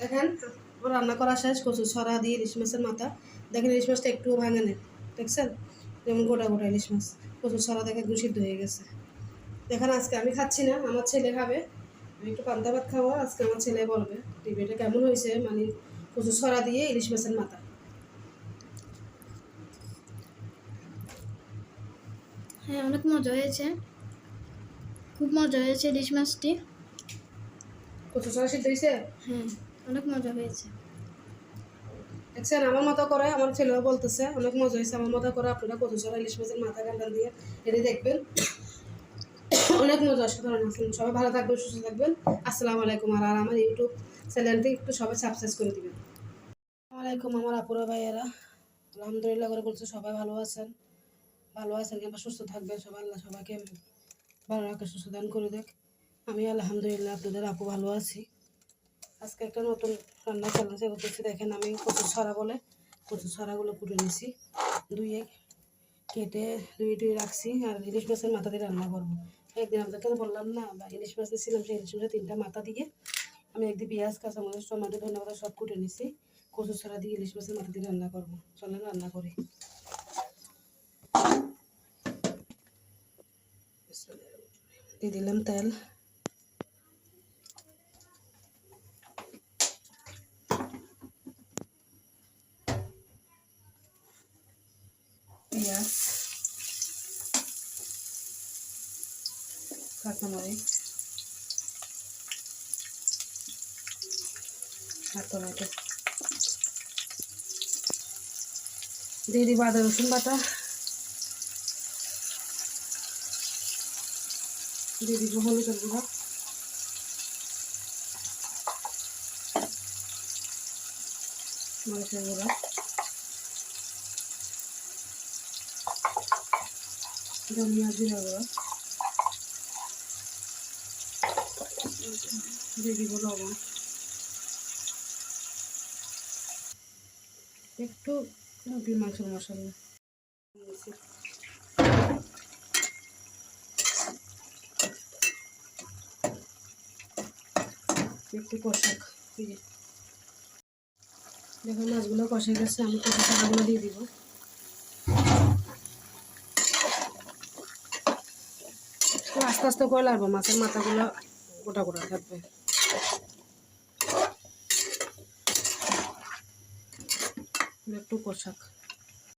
দেখেন রান্না করা শেষ কচু ছড়া দিয়ে ইলিশ মাছের মাথা। দেখেন, ইলিশ মাছটা একটুও ভাঙে নেই, দেখছেন? যেমন গোটা গোটা ইলিশ মাছ কচু ছড়া দেখে সিদ্ধ হয়ে গেছে। দেখেন, আজকে আমি খাচ্ছি না, আমার ছেলে খাবে। আমি একটু পান্তা ভাত খাব, আজকে আমার ছেলে বলবে টিভিটা কেমন হয়েছে? মানে কচু ছড়া দিয়ে ইলিশ মাছের মাথা। হ্যাঁ অনেক মজা হয়েছে। খুব মজা হয়েছে ইলিশ মাছটি। কচু সিদ্ধ হয়েছে? হ্যাঁ অনেক মজা হয়েছে। দেখছেন আমার মতো করে আমার ছেলেও বলতেছে অনেক মজা হয়েছে আমার মতো করে আপনারা কচু ছড়া ইলিশ মাছের মাথা গান্ডা দিয়ে এটি দেখবেন। অনেক মজা অসাধারণ আছেন। সবাই ভালো থাকবেন সুস্থ থাকবেন। আসসালামু আলাইকুম আর আমার ইউটিউব চ্যানেলটি একটু সবাই সাবস্ক্রাইব করে দিবেন। আলাইকুম আমার আপুরা ভাইয়েরা। আলহামদুলিল্লাহ করে বলছে সবাই ভালো আছেন। ভালো আছেন কিংবা সুস্থ থাকবেন সবাই আল্লাহ সবাইকে ভালো রাখে সুস্থ দান করে দেখ। আমি আলহামদুলিল্লাহ আপনাদের আপু ভালো আছি। আজকে একটা নতুন রান্না চ্যালেঞ্জে করতেছি, দেখেন আমি কচু ছড়া বলে কচু ছড়াগুলো কুটে নিয়েছি দুইয়ে কেটে দুই দুই রাখছি আর ইলিশ মাছের মাথা দিয়ে রান্না করব। একদিন আপনাকে তো বললাম না ইলিশ মাছ ছিলাম সেই ইলিশ মাছের তিনটা মাথা দিয়ে আমি একদিন পেঁয়াজ, কাঁচামরিচ, টমেটো ধন্যবাদ সব কুটে নিয়েছি কচু ছড়া দিয়ে ইলিশ মাছের মাথা দিয়ে রান্না করব। চলেন রান্না করি। দিয়ে দিলাম তেল। পেঁয়াজ, কাঁচামরিচ, আর টমেটো। দিয়ে দিব আদা, রসুন বাটা। দিয়ে দিব হলুদের গুঁড়া। মরিচের গুঁড়া। ধনিয়া দিয়ে একটু মুরগির মাংসের মশলা একটু কষাক দেখুন মাছগুলো কষে গেছে, আমি কষা টাকাগুলো দিয়ে দিব। আস্তে আস্তে করে লাগবে মাছের মাথাগুলো গোটা গোটা থাকবে। একটু কষাক।